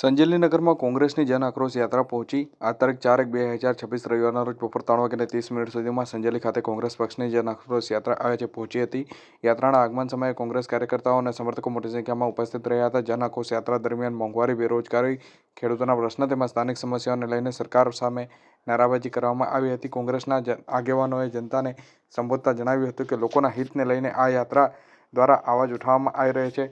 સંજેલીનગરમાં કોંગ્રેસની જન આક્રોશ યાત્રા પહોંચી. આ તારીખ ચાર એક બે હજાર છવ્વીસ રવિવારના રોજ બપોર ત્રણ વાગ્યાને ત્રીસ મિનિટ સુધીમાં સંજેલી ખાતે કોંગ્રેસ પક્ષની જન આક્રોશ યાત્રા આજે પહોંચી હતી. યાત્રાના આગમન સમયે કોંગ્રેસ કાર્યકર્તાઓ અને સમર્થકો મોટી સંખ્યામાં ઉપસ્થિત રહ્યા હતા. જન આક્રોશ યાત્રા દરમિયાન મોંઘવારી, બેરોજગારી, ખેડૂતોના પ્રશ્ન તેમજ સ્થાનિક સમસ્યાઓને લઈને સરકાર સામે નારાબાજી કરવામાં આવી હતી. કોંગ્રેસના આગેવાનોએ જનતાને સંબોધતા જણાવ્યું હતું કે લોકોના હિતને લઈને આ યાત્રા દ્વારા અવાજ ઉઠાવવામાં આવી રહ્યો છે.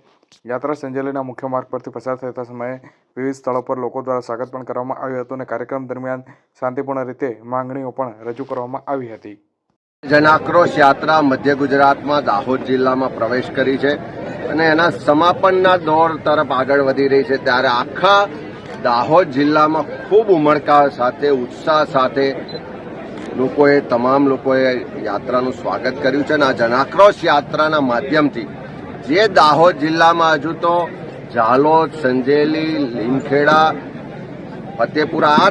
યાત્રા સંજેલીના મુખ્ય માર્ગ પરથી પસાર થતા સમયે વિવિધ સ્થળો પર લોકો દ્વારા સ્વાગત પણ કરવામાં આવ્યું હતું અને કાર્યક્રમ દરમિયાન શાંતિપૂર્ણ રીતે માંગણીઓ પણ રજૂ કરવામાં આવી હતી. જનાક્રોશ યાત્રા મધ્ય ગુજરાતમાં દાહોદ જિલ્લામાં પ્રવેશ કરી છે અને એના સમાપનના દોર તરફ આગળ વધી રહી છે. ત્યારે આખા દાહોદ જિલ્લામાં ખૂબ ઉમળકા સાથે, ઉત્સાહ સાથે લોકોએ, તમામ લોકોએ યાત્રાનું સ્વાગત કર્યું છે અને આ જનાક્રોશ યાત્રાના માધ્યમથી જે દાહોદ જિલ્લામાં હજુ તો ઝાલોદ, સંજેલી, લીમખેડા, ફતેપુરા આ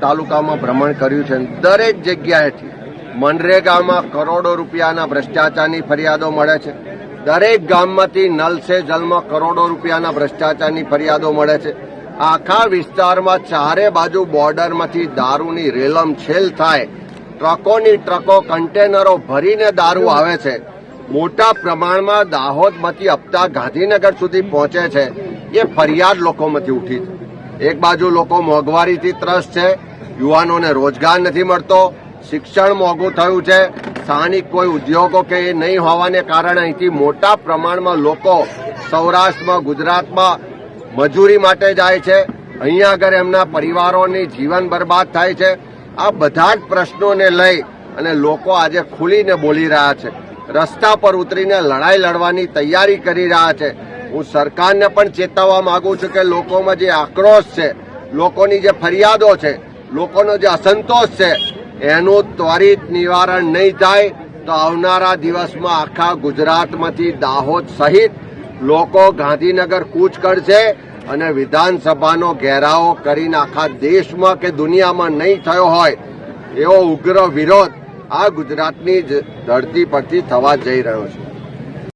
તાલુકામાં ભ્રમણ કર્યું છે. દરેક જગ્યાએથી મનરેગામાં કરોડો રૂપિયાના ભ્રષ્ટાચારની ફરિયાદો મળે છે. દરેક ગામમાંથી નલ સે જલમાં કરોડો રૂપિયાના ભ્રષ્ટાચારની ફરિયાદો મળે છે. આખા વિસ્તારમાં ચારે બાજુ બોર્ડરમાંથી દારૂની રેલમ છેલ થાય ટ્રકોની ટ્રકો કન્ટેનરો ભરીને દારૂ આવે છે. મોટા પ્રમાણમાં દાહોદમાંથી હપ્તા ગાંધીનગર સુધી પહોંચે છે. એ ફરિયાદ લોકોમાંથી ઉઠી છે. એક બાજુ લોકો મોંઘવારીથી ત્રસ્ત છે. યુવાનોને રોજગાર નથી મળતો. શિક્ષણ મોંઘું થયું છે. સ્થાનિક કોઈ ઉદ્યોગો કે એ નહીં હોવાને કારણે અહીંથી મોટા પ્રમાણમાં લોકો સૌરાષ્ટ્રમાં, ગુજરાતમાં મજૂરી માટે જાય છે. અહીંયા આગળ એમના પરિવારોની જીવન બરબાદ થાય છે. આ બધા જ પ્રશ્નોને લઈ અને લોકો આજે ખુલીને બોલી રહ્યા છે. રસ્તા પર ઉતરીને લડાઈ લડવાની તૈયારી કરી રહ્યા છે. હું સરકારને પણ ચેતવવા માંગુ છું કે લોકોમાં જે આક્રોશ છે, લોકોની જે ફરિયાદો છે, લોકોનો જે અસંતોષ છે, એનું ત્વરિત નિવારણ નહીં થાય તો આવનારા દિવસમાં આખા ગુજરાતમાંથી દાહોદ સહિત લોકો ગાંધીનગર કૂચ કરશે અને વિધાનસભાનો ઘેરાવો કરીને આખા દેશમાં કે દુનિયામાં નહીં થયો હોય, એવો ઉગ્ર વિરોધ આ ગુજરાતની ધરતી પરથી થવા જઈ રહ્યો છે.